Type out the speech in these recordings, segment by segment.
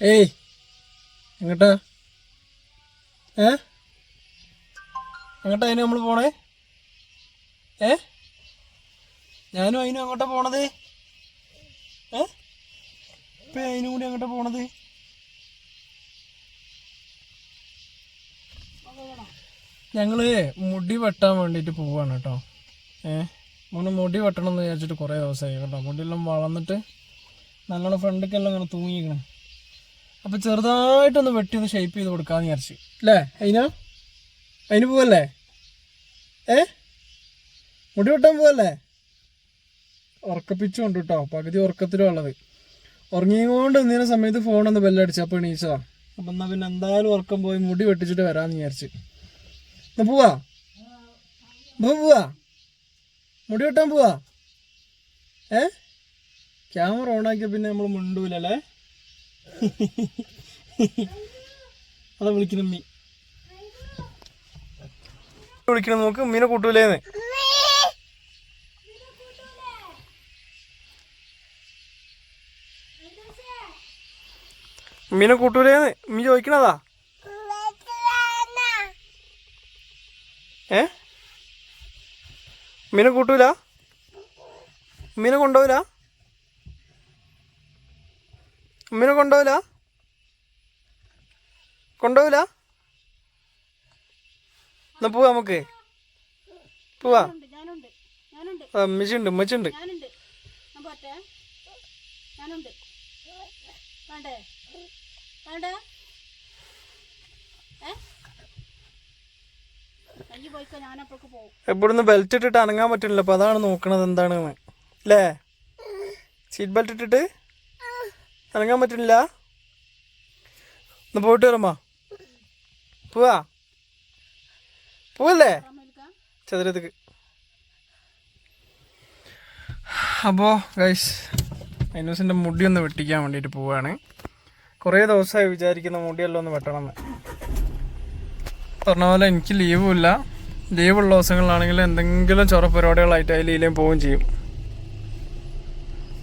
ഏയ് എങ്ങട്ടാ? ഏ? എങ്ങട്ടാ അതിന് നമ്മൾ പോണേ? ഏ? ഞാനും അതിനും അങ്ങോട്ടാ പോണത്? ഏ? ഇപ്പൊ അതിനും കൂടി അങ്ങോട്ടാ പോണത്? ഞങ്ങൾ മുടി വെട്ടാൻ വേണ്ടിയിട്ട് പോവാണ് കേട്ടോ. ഏ? മോനെ മുടി വെട്ടണം എന്ന് വിചാരിച്ചിട്ട് കുറേ ദിവസമായി കേട്ടോ. മുടിയെല്ലാം വളർന്നിട്ട് നല്ലോണം ഫ്രണ്ടിക്കെല്ലാം ഇങ്ങനെ തൂങ്ങിക്കണം അപ്പോൾ ചെറുതായിട്ടൊന്ന് വെട്ടി ഒന്ന് ഷേപ്പ് ചെയ്ത് കൊടുക്കാന്ന് വിചാരിച്ചു. അല്ലേ അതിനാ അതിന് പോവല്ലേ? ഏ? മുടി വെട്ടാൻ പോവല്ലേ? ഉറക്കപ്പിച്ചു കൊണ്ട് കേട്ടോ പകുതി ഉറക്കത്തിലും ഉള്ളത്. ഉറങ്ങിക്കൊണ്ട് നിന്ന സമയത്ത് ഫോണൊന്ന് ബെല്ലടിച്ചു അപ്പോൾ എണീച്ചതാ. അപ്പം എന്നാൽ പിന്നെ എന്തായാലും ഉറക്കം പോയി മുടി വെട്ടിച്ചിട്ട് വരാന്ന് വിചാരിച്ച്. എന്നാ പോവാ? പോവാ? മുടി വെട്ടാൻ പോവാ? ഏ? ക്യാമറ ഓണാക്കിയ പിന്നെ നമ്മൾ മിണ്ടൂലല്ലേ അതാ വിളിക്കുന്ന മീ വിളിക്കണം നോക്ക്? മീനെ കൂട്ടൂലേന്ന്. മീനെ കൂട്ടൂലേന്ന്? മീ ചോദിക്കണതാ? ഏ? മീനെ കൂട്ടൂല? മീനെ കൊണ്ടുപോവില്ല മീനെ കൊണ്ടുപോവില്ല? കൊണ്ടുപോവില്ല? എന്നാ പോവാ നമുക്ക്. പോവാ. അമ്മച്ചുണ്ട് ഉമ്മച്ചുണ്ട് ഇവിടുന്ന് ബെൽറ്റ് ഇട്ടിട്ട് അനങ്ങാൻ പറ്റുന്നില്ല അപ്പൊ അതാണ് നോക്കണത് എന്താണ് അല്ലേ സീറ്റ് ബെൽറ്റ് ഇട്ടിട്ട്? അനങ്ങാൻ പറ്റില്ല. ഒന്ന് പോയിട്ട് വരമ്മ പോവാ. പോവല്ലേ? ചതുരത്തേക്ക് അപ്പോൾ ഗൈസ് ഐനൂസിന്റെ മുടി ഒന്ന് വെട്ടിക്കാൻ വേണ്ടിയിട്ട് പോവാണ്. കുറേ ദിവസമായി വിചാരിക്കുന്ന മുടിയെല്ലാം ഒന്ന് വെട്ടണമെന്ന്. പറഞ്ഞ പോലെ എനിക്ക് ലീവും ഇല്ല. ലീവുള്ള ദിവസങ്ങളിലാണെങ്കിൽ എന്തെങ്കിലും ചൊറ പരിപാടികളായിട്ട് ഇതിലേയും പോവുകയും ചെയ്യും.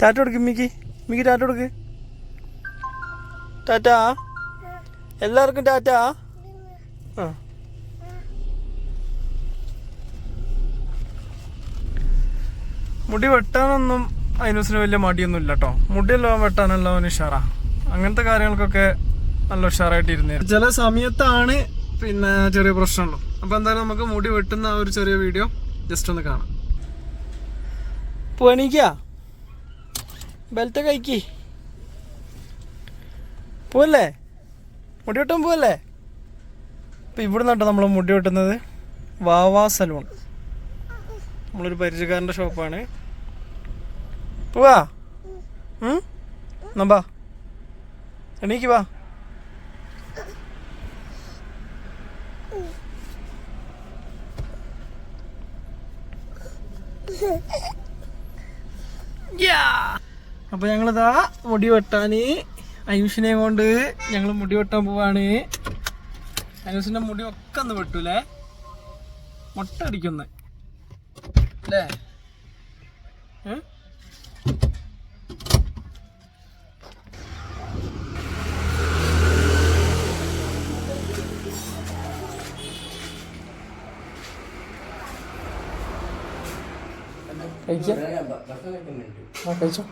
ടാറ്റ കൊടുക്ക് മിക്കി. മിക്കി ടാറ്റ കൊടുക്ക് ടാറ്റ? എല്ലാവർക്കും ടാറ്റ? ആ. മുടി വെട്ടാനൊന്നും അതിനുസിന് വലിയ മടിയൊന്നും ഇല്ല കേട്ടോ മുടിയെല്ലാം വെട്ടാനുള്ള അവന് ഉഷാറാ. അങ്ങനത്തെ കാര്യങ്ങൾക്കൊക്കെ നല്ല ഉഷാറായിട്ട് ഇരുന്നു ചില സമയത്താണ് പിന്നെ ചെറിയ പ്രശ്നമുള്ളൂ. അപ്പൊ എന്തായാലും നമുക്ക് മുടി വെട്ടുന്ന ഒരു ചെറിയ വീഡിയോ ജസ്റ്റ് ഒന്ന് കാണാം. പണിക്കാ ബെൽറ്റ് കഴിക്കി പോവല്ലേ മുടി വെട്ടാൻ പോവല്ലേ ഇപ്പൊ ഇവിടെ നിന്നിട്ട് നമ്മൾ മുടി വെട്ടുന്നത് വാവാ സലൂൺ. നമ്മളൊരു പരിചയക്കാരന്റെ ഷോപ്പാണ്. പോവാ ബാ എണീക്ക് വാ. അപ്പൊ ഞങ്ങളിതാ മുടി വെട്ടാന് അയൂഷിനെ കൊണ്ട് ഞങ്ങൾ മുടി വെട്ടാൻ പോവാണ്. അയൂഷിന്റെ മുടി ഒക്കെ ഒന്ന് വെട്ടൂലേ? മുട്ട അടിക്കുന്ന. അല്ലേ? കഴിച്ചോ? ആ കഴിച്ചോ?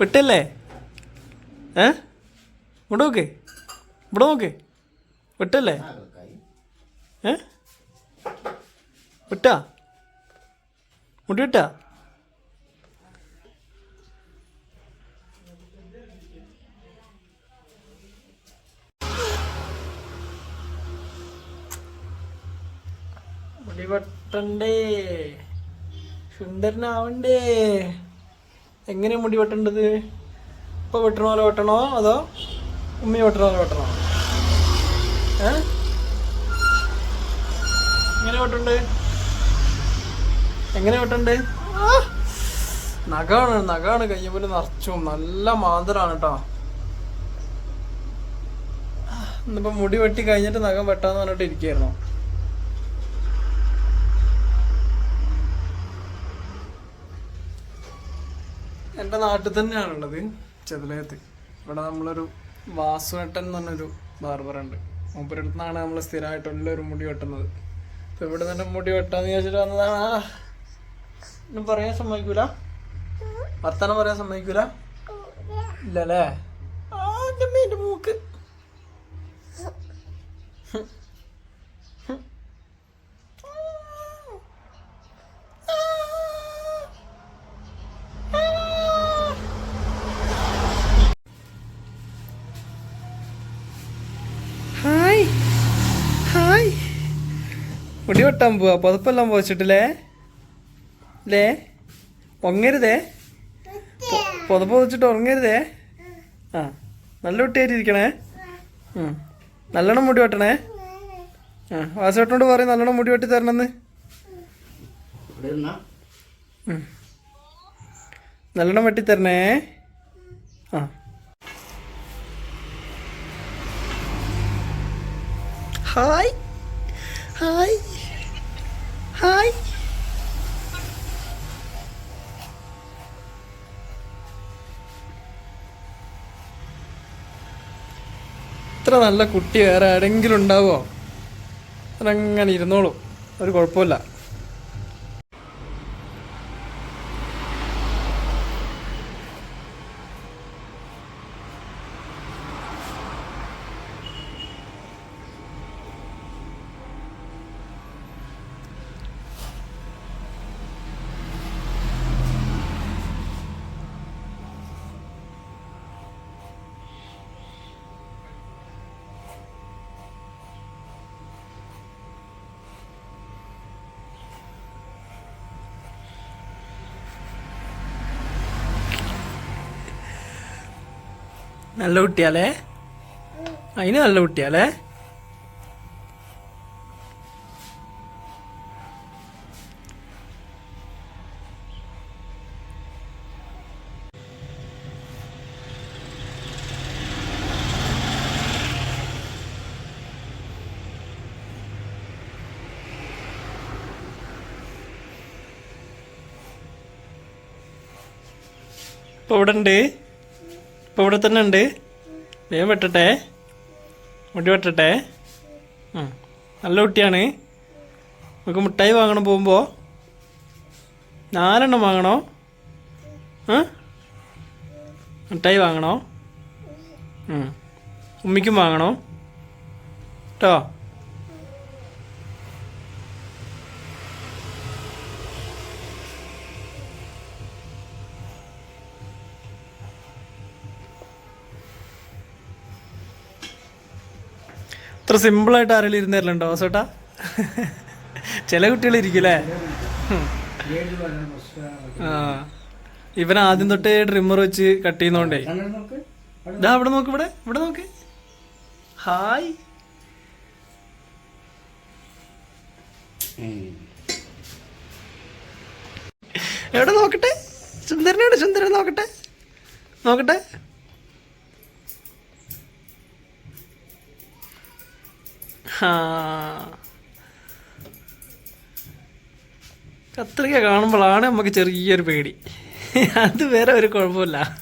വിട്ടല്ലേ? ഏ? ഇവിടെ നോക്ക്. ഇവിടെ നോക്ക്. വിട്ടല്ലേ? ഏ? വിട്ടാ? മുടി വിട്ടാ? മുടി വെട്ടണ്ടേ? സുന്ദരനാവണ്ടേ? എങ്ങനെ മുടി വെട്ടേണ്ടത്? ഇപ്പൊ വെട്ടണ പോലെ വെട്ടണോ? അതോ ഉമ്മി വെട്ടണ പോലെ വെട്ടണോ? ഏ? എങ്ങനെ വെട്ടണ്ട്? എങ്ങനെ വെട്ടണ്ട്! നഖാണ് നഖാണ് കയ്യപ്പൽ നിറച്ചും. നല്ല മാന്തരാണ് കേട്ടോ ഇന്നിപ്പോ മുടി വെട്ടി കഴിഞ്ഞിട്ട് നഖം വെട്ടാന്ന് പറഞ്ഞിട്ട് ഇരിക്കായിരുന്നു. എന്റെ നാട്ടിൽ തന്നെയാണുള്ളത് ചെതലയത്ത് ഇവിടെ നമ്മളൊരു വാസുവേട്ടൻ എന്ന് പറഞ്ഞൊരു ബാർബറുണ്ട്. മൂപ്പരടുത്ത് നിന്നാണ് നമ്മൾ സ്ഥിരമായിട്ട് ഒരു മുടി വെട്ടുന്നത്. അപ്പോൾ ഇവിടെ നിന്ന് മുടി വെട്ടാന്ന് ചോദിച്ചിട്ട് വന്നതാണ്. ഒന്നും പറയാൻ സമ്മതിക്കൂല? വർത്തമാനം പറയാൻ സമ്മതിക്കൂല? ഇല്ലല്ലേ? ആ എന്റെ മൂക്ക് ഹായ് ഹായ് മുടി വെട്ടാൻ പോവാ പുതപ്പെല്ലാം പോച്ചിട്ടില്ലേ അല്ലേ ഉറങ്ങരുതേ. പുതപ്പ് വെച്ചിട്ട് ഉറങ്ങരുതേ. ആ നല്ല കുട്ടിയായിട്ടിരിക്കണേ. ഉം. നല്ലോണം മുടി വെട്ടണേ. ആ വാസേട്ടനോട് പറയും നല്ലോണം മുടി വെട്ടി തരണമെന്ന്. നല്ലോണം വെട്ടി തരണേ. ആ. ഹായ്. ഹായ്. ഹായ് ഇത്ര നല്ല കുട്ടി വേറെ ആരെങ്കിലും ഉണ്ടാവോ അതങ്ങനെ ഇരുന്നോളൂ. ഒരു കുഴപ്പമില്ല. നല്ല കുട്ടിയാലേ? അതിന് നല്ല കുട്ടിയാലേ? ഇപ്പൊ ഇവിടെ ഉണ്ട് ഇപ്പൊ ഇവിടെ തന്നെ ഉണ്ട്. വേഗം വെട്ടട്ടെ. മുടി വെട്ടട്ടെ. നല്ല കുട്ടിയാണ്. നമുക്ക് മിഠായി വാങ്ങണം പോകുമ്പോൾ നാലെണ്ണം വാങ്ങണോ? മിഠായി വാങ്ങണോ. ഉമ്മിക്കും വാങ്ങണോ? കേട്ടോ ഇത്ര സിമ്പിളായിട്ട് ആരെങ്കിലും ഇരുന്ന് തരലുണ്ടോ ചേട്ടാ ചില കുട്ടികൾ ഇരിക്കില്ലേ ഇവൻ ആദ്യം തൊട്ടേ ട്രിമ്മർ വെച്ച് കട്ട് ചെയ്യുന്നോണ്ടേ. ഇതാ ഇവിടെ നോക്ക് ഇവിടെ ഇവിടെ നോക്ക്. ഹായ് എവിടെ നോക്കട്ടെ? സുന്ദരനോട് സുന്ദരൻ നോക്കട്ടെ? നോക്കട്ടെ? കത്രിക കാണുമ്പോഴാണ് നമുക്ക് ചെറിയൊരു പേടി. അത് വേറെ ഒരു കുഴപ്പമില്ല.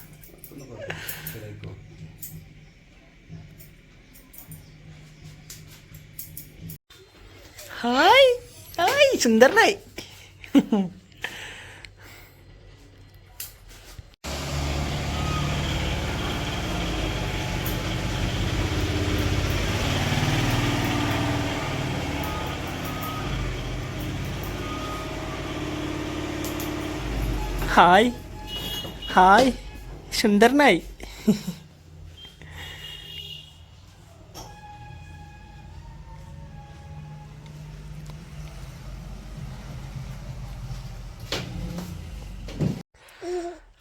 ഹായ്. ഹായ് സുന്ദരനായി. ഹായ്. ഹായ്. സുന്ദരനായി.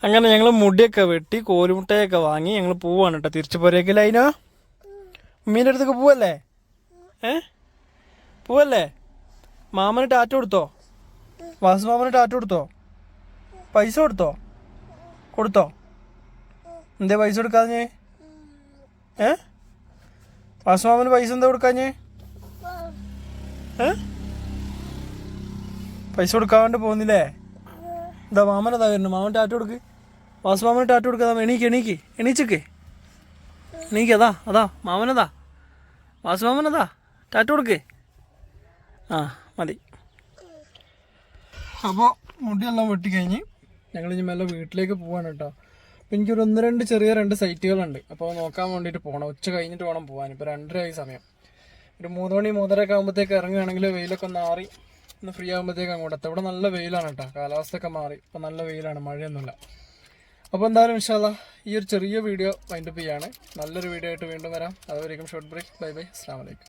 അങ്ങനെ ഞങ്ങൾ മുടിയൊക്കെ വെട്ടി കോലുമുട്ടയൊക്കെ വാങ്ങി ഞങ്ങൾ പോവാണ് കേട്ടോ തിരിച്ചു പോരേക്കില്ല അതിനോ ഉമ്മീന്റെ അടുത്തൊക്കെ പോവല്ലേ? ഏ? പോവല്ലേ? മാമന് ടാറ്റ കൊടുത്തോ? വാസു മാമന് ടാറ്റ കൊടുത്തോ? പൈസ കൊടുത്തോ? കൊടുത്തോ? എന്തേ പൈസ കൊടുക്കാതെ ഏ? വാസുമാമന് പൈസ എന്താ കൊടുക്കാഞ്ഞേ? ഏ? പൈസ കൊടുക്കാണ്ട് പോകുന്നില്ലേ? എന്താ മാമൻ അതാ വരുന്നു? മാമൻ ടാറ്റ കൊടുക്ക്. വാസുമാമന് ടാറ്റ കൊടുക്കാതാ എണീക്ക് എണീക്ക്. എണീച്ചക്ക്. എണീക്ക്. അതാ അതാ. മാമനതാ വാസുമാമനതാ ടാറ്റ കൊടുക്ക്. ആ മതി. അപ്പോൾ മുടിയെല്ലാം വെട്ടിക്കഴിഞ്ഞ് ഞങ്ങൾ ഇനി മെല്ലെ വീട്ടിലേക്ക് പോവാണ് കേട്ടോ. അപ്പോൾ എനിക്കൊരു ഒന്ന് രണ്ട് ചെറിയ രണ്ട് സൈറ്റുകളുണ്ട്. അപ്പോൾ നോക്കാൻ വേണ്ടിയിട്ട് പോകണം ഉച്ച കഴിഞ്ഞിട്ട് വേണം പോകാൻ ഇപ്പോൾ രണ്ടരയായി സമയം. ഒരു മൂന്ന് മണി മൂന്നര ഒക്കെ ആകുമ്പോഴത്തേക്ക് ഇറങ്ങുകയാണെങ്കിൽ വെയിലൊക്കെ ഒന്ന് മാറി ഒന്ന് ഫ്രീ ആകുമ്പോഴത്തേക്ക് അങ്ങോട്ട് എത്താം. ഇവിടെ നല്ല വെയിലാണ് കേട്ടോ. കാലാവസ്ഥയൊക്കെ മാറി. ഇപ്പോൾ നല്ല വെയിലാണ്. മഴയൊന്നുമില്ല. അപ്പോൾ എന്തായാലും ഇൻഷാല്ല ഈ ഒരു ചെറിയ വീഡിയോ വൈൻഡപ്പ് ചെയ്യാണ്. നല്ലൊരു വീഡിയോ ആയിട്ട് വീണ്ടും വരാം. അതുവരേക്കും ഷോർട്ട് ബ്രേക്ക്. Bye bye. അസ്സാം വലൈക്കും